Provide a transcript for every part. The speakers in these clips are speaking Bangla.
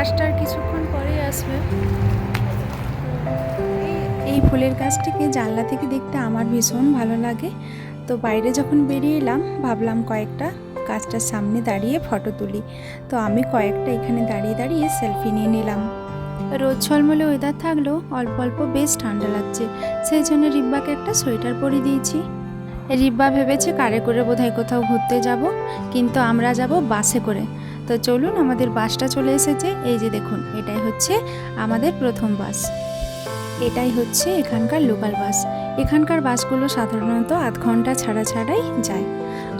বাসটার কিছুক্ষণ পরেই আসবে। এই ফুলের গাছটিকে জানলা থেকে দেখতে আমার ভীষণ ভালো লাগে। তো বাইরে যখন বেরিয়ে এলাম, ভাবলাম কয়েকটা গাছটার সামনে দাঁড়িয়ে ফটো তুলি। তো আমি কয়েকটা এখানে দাঁড়িয়ে দাঁড়িয়ে সেলফি নিয়ে নিলাম। রোদ ঝলমলে ওয়েদার থাকলেও অল্প অল্প বেশ ঠান্ডা লাগছে। সেই জন্য রিব্বাকে একটা সোয়েটার পরিয়ে দিয়েছি। রিব্বা ভেবেছে কারে করে বোধহয় কোথাও ঘুরতে যাব, কিন্তু আমরা যাব বাসে করে। তো চলুন আমাদের বাসটা চলে এসেছে। এই যে দেখুন, এটাই হচ্ছে আমাদের প্রথম বাস। এটাই হচ্ছে এখানকার লোকাল বাস। এখানকার বাসগুলো সাধারণত আধ ঘণ্টা ছাড়া ছাড়াই যায়।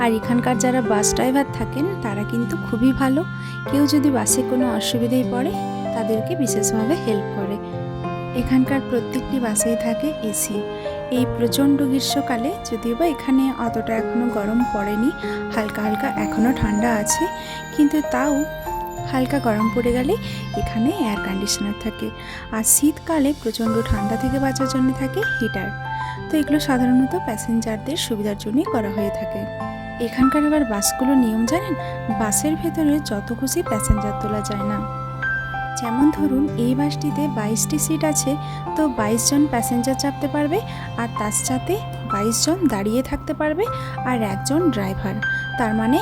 আর এখানকার যারা বাস ড্রাইভার থাকেন, তারা কিন্তু খুবই ভালো। কেউ যদি বাসে কোনো অসুবিধায় পড়ে, তাদেরকে বিশেষভাবে হেল্প করে। এখানকার প্রত্যেকটি বাসেই থাকে এসি। এই প্রচণ্ড গ্রীষ্মকালে যদিও বা এখানে অতটা এখনও গরম পড়েনি, হালকা হালকা এখনও ঠান্ডা আছে, কিন্তু তাও হালকা গরম পড়ে গেলে এখানে এয়ার কন্ডিশনার থাকে। আর শীতকালে প্রচণ্ড ঠান্ডা থেকে বাঁচার জন্য থাকে হিটার তো এগুলো সাধারণত প্যাসেঞ্জারদের সুবিধার জন্যই করা হয়ে থাকে। এখানকার আবার বাসগুলো নিয়ম জানেন? বাসের ভেতরে যত খুশি প্যাসেঞ্জার তোলা যায় না। যেমন ধরুন, এই বাসটিতে বাইশটি সিট আছে, তো বাইশ জন প্যাসেঞ্জার চাপতে পারবে আর তার সাথে বাইশ জন দাঁড়িয়ে থাকতে পারবে আর একজন ড্রাইভার। তার মানে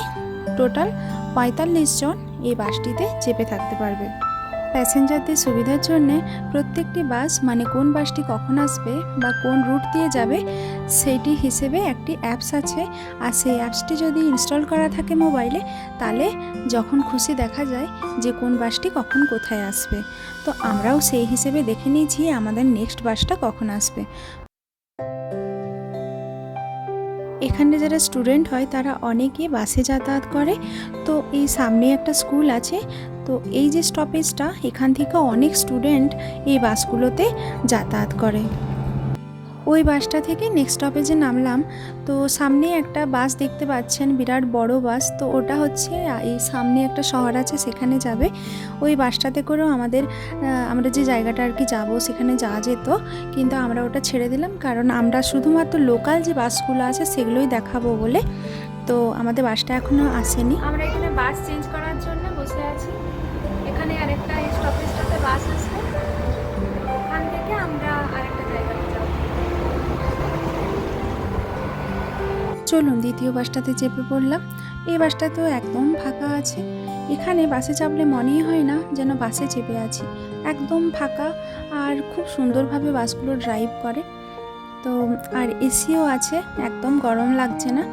টোটাল পঁয়তাল্লিশ জন এই বাসটিতে চেপে থাকতে পারবে। প্যাসেঞ্জারদের সুবিধার জন্যে প্রত্যেকটি বাস মানে কোন বাসটি কখন আসবে বা কোন রুট দিয়ে যাবে, সেইটি হিসেবে একটি অ্যাপস আছে। আর সেই অ্যাপসটি যদি ইনস্টল করা থাকে মোবাইলে, তাহলে যখন খুশি দেখা যায় যে কোন বাসটি কখন কোথায় আসবে। তো আমরাও সেই হিসেবে দেখে নিয়েছি আমাদের নেক্সট বাসটা কখন আসবে। এখানে যারা স্টুডেন্ট হয়, তারা অনেকে বাসে যাতায়াত করে। তো এই সামনে একটা স্কুল আছে তো এই যে স্টপেজটা এখান থেকে অনেক স্টুডেন্ট এই বাসগুলোতে যাতায়াত করে। ওই বাসটা থেকে নেক্সট স্টপেজে নামলাম। তো সামনে একটা বাস দেখতে পাচ্ছেন, বিরাট বড় বাস। তো ওটা হচ্ছে এই সামনে একটা শহর আছে, সেখানে যাবে। ওই বাসটাতে করেও আমাদের আমরা যে জায়গাটা আর কি যাব, সেখানে যাওয়া যেত। কিন্তু আমরা ওটা ছেড়ে দিলাম, কারণ আমরা শুধুমাত্র লোকাল যে বাসগুলো আছে, সেগুলোই দেখাবো বলে। তো আমাদের বাসটা এখনও আসেনি। আমরা এখানে বাস চেঞ্জ করার জন্য চলুন দ্বিতীয় বাসটাতে চেপে পড়লাম। এই বাসটা তো একদম ফাঁকা আছে। এখানে বাসে চাপলে মনেই হয় না যেন বাসে চেপে আছি। একদম ফাঁকা আর খুব সুন্দরভাবে বাসগুলো ড্রাইভ করে। তো, আর এসিও আছে, একদম গরম লাগছে না।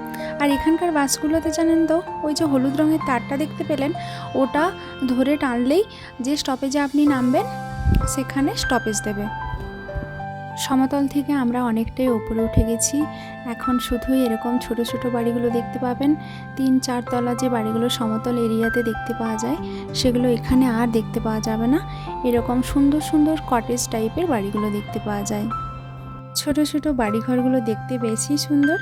আর এখানকার বাসগুলোতে জানেন তো, ওই যে হলুদ রঙের তারটা দেখতে পেলেন? ওটা ধরে টানলেই যে স্টপেজে আপনি নামবেন, সেখানে স্টপেজ দেবে। সমতল থেকে আমরা অনেকটাই ওপরে উঠে গেছি। এখন শুধুই এরকম ছোট ছোট বাড়িগুলো দেখতে পাবেন। তিন, চার তলা যে বাড়িগুলো সমতল এরিয়াতে দেখতে পাওয়া যায়, সেগুলো এখানে আর দেখতে পাওয়া যাবে না। এরকম সুন্দর সুন্দর কটেজ টাইপের বাড়িগুলো দেখতে পাওয়া যায়। ছোট ছোট বাড়িঘরগুলো দেখতে বেশি সুন্দর।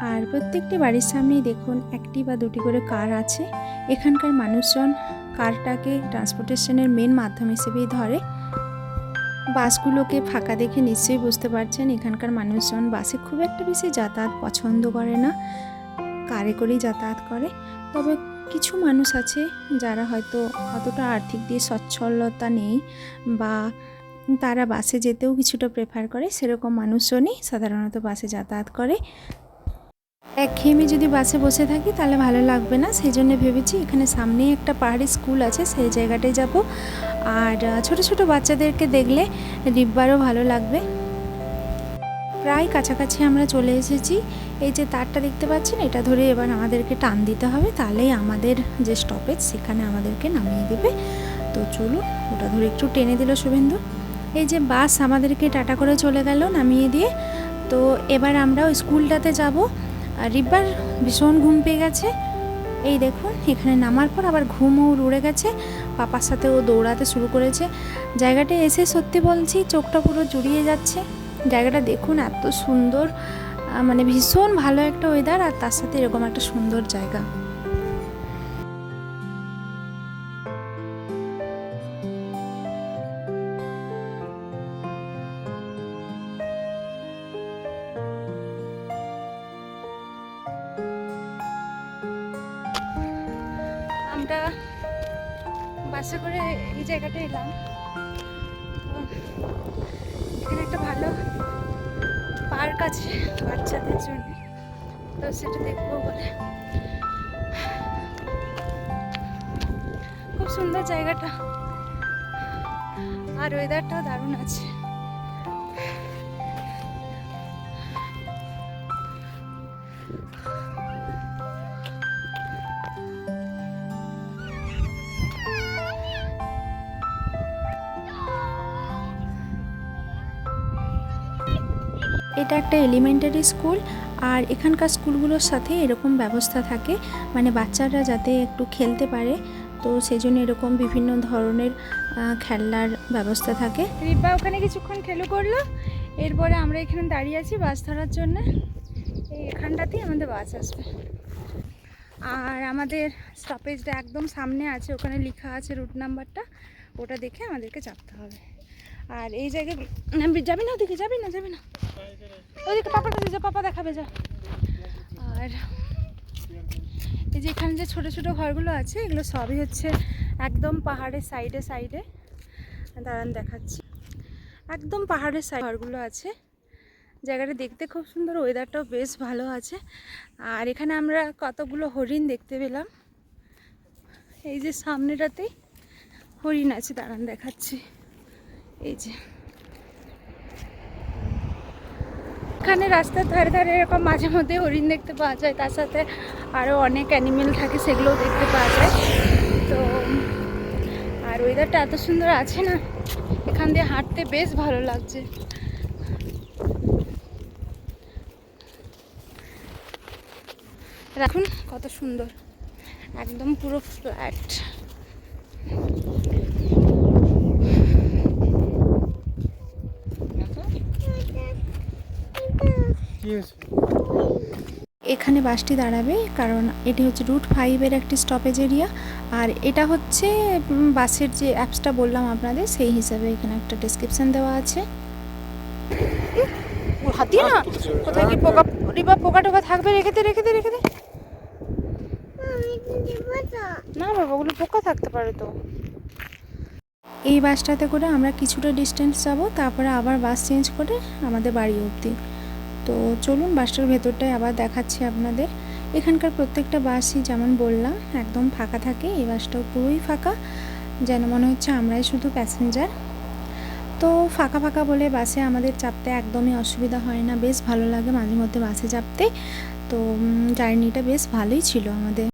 আর প্রত্যেকটি বাড়ির সামনেই দেখুন একটি বা দুটি করে কার আছে। এখানকার মানুষজন কারটাকে ট্রান্সপোর্টেশনের মেন মাধ্যম হিসেবেই ধরে। বাসগুলোকে ফাঁকা দেখে নিশ্চয়ই বুঝতে পারছেন, এখানকার মানুষজন বাসে খুব একটা বেশি যাতায়াত পছন্দ করে না, কারে করেই যাতায়াত করে। তবে কিছু মানুষ আছে যারা হয়তো অতটা আর্থিক দিয়ে সচ্ছলতা নেই বা তারা বাসে যেতেও কিছুটা প্রেফার করে, সেরকম মানুষজনই সাধারণত বাসে যাতায়াত করে। একঘেয়েমি যদি বাসে বসে থাকি তাহলে ভালো লাগবে না, সেই জন্য ভেবেছি এখানে সামনেই একটা পাহাড়ি স্কুল আছে, সেই জায়গাটায় যাব। আর ছোট ছোট বাচ্চাদেরকে দেখলে রিব্বারও ভালো লাগবে। প্রায় কাছাকাছি আমরা চলে এসেছি। এই যে তারটা দেখতে পাচ্ছেন, এটা ধরে এবার আমাদেরকে টান দিতে হবে। তাহলেই আমাদের যে স্টপেজ সেখানে আমাদেরকে নামিয়ে দেবে। তো চলুন, ওটা ধরে একটু টেনে দিল শুভেন্দু। এই যে বাস আমাদেরকে টাটা করে চলে গেল নামিয়ে দিয়ে। তো এবার আমরা ওই স্কুলটাতে যাব। আর রিব্বার ভীষণ ঘুম পেয়ে গেছে। এই দেখুন, এখানে নামার পর আবার ঘুমও উড়ে গেছে। পাপার সাথে ও দৌড়াতে শুরু করেছে। জায়গাটা এসে সত্যি বলছি চোখটা পুরো জুড়িয়ে যাচ্ছে। জায়গাটা দেখুন, এত সুন্দর মানে ভীষণ ভালো একটা ওয়েদার আর তার সাথে এরকম একটা সুন্দর জায়গা। আমরা বাসে করে এই জায়গাটা এলাম। এখানে একটা ভালো পার্ক আছে বাচ্চাদের জন্য। তো সেটা দেখব বলে। খুব সুন্দর জায়গাটা। আর ওয়েদারটাও দারুণ আছে। এটা একটা এলিমেন্টারি স্কুল আর এখানকার স্কুলগুলোর সাথে এরকম ব্যবস্থা থাকে। মানে বাচ্চারা যাতে একটু খেলতে পারে তো সেই জন্য এরকম বিভিন্ন ধরনের আহ, খেলনার ব্যবস্থা থাকে। রিব্বা ওখানে কিছুক্ষণ খেলো করল। এরপরে আমরা এখানে দাঁড়িয়ে আছি বাস ধরার জন্য। এই এখানটাতেই আমাদের বাস আসবে। আর আমাদের স্টপেজটা একদম সামনে আছে। ওখানে লেখা আছে রুট নাম্বারটা ওটা দেখে আমাদেরকে চাপতে হবে। আর এই জায়গায় যাবি না ওদিকে? যাবি না? যাবি না? ওদিকে পাপার কাছে যা, পাপা দেখাবে, যা। আর এই যে এখানে যে ছোটো ছোটো ঘরগুলো আছে, এগুলো সবই হচ্ছে একদম পাহাড়ের সাইডে সাইডে। দাঁড়ান, দেখাচ্ছি। একদম পাহাড়ের সাইড ঘরগুলো আছে। জায়গাটা দেখতে খুব সুন্দর ওয়েদারটাও বেশ ভালো আছে। আর এখানে আমরা কতগুলো হরিণ দেখতে পেলাম। এই যে সামনেটাতেই হরিণ আছে, দাঁড়ান, দেখাচ্ছি। এই যে। এখানে রাস্তার ধারে ধারে এরকম মাঝে মধ্যে হরিণ দেখতে পাওয়া যায়, তার সাথে আরও অনেক অ্যানিমেল থাকে, সেগুলোও দেখতে পাওয়া যায়। তো, আর ওয়েদারটা এত সুন্দর আছে না, এখান দিয়ে হাঁটতে বেশ ভালো লাগছে। রাখুন, কত সুন্দর, একদম পুরো ফ্ল্যাট এখানে বাসটি দাঁড়াবে কারণ এটি হচ্ছে রুট ফাইভের একটি স্টপেজ এরিয়া আর এটা হচ্ছে বাসের যে অ্যাপসটা বললাম আপনাদের সেই হিসাবে এখানে একটা ডেসক্রিপশন দেওয়া আছে। ওর না? কোথায় কি পোকা রিবা পোকা টোকা থাকবে? রেখে দে রেখে দে রেখে দে। না বাবা ওগুলো পোকা থাকতে পারে তো। এই বাসটাতে করে আমরা কিছুটা ডিস্টেন্স যাব তারপরে আবার বাস চেঞ্জ করে আমাদের বাড়ি অবধি। তো চলুন বাসটার ভেতরটায় আবার দেখাচ্ছি আপনাদের। এখানকার প্রত্যেকটা বাসই যেমন বললাম, একদম ফাঁকা থাকে, এই বাসটাও পুরোই ফাঁকা। যেন মনে হচ্ছে আমরাই শুধু প্যাসেঞ্জার তো ফাঁকা ফাঁকা বলে বাসে আমাদের চাপতে একদমই অসুবিধা হয় না। বেশ ভালো লাগে মাঝে মধ্যে বাসে চাপতে। তো জার্নিটা বেশ ভালোই ছিল আমাদের।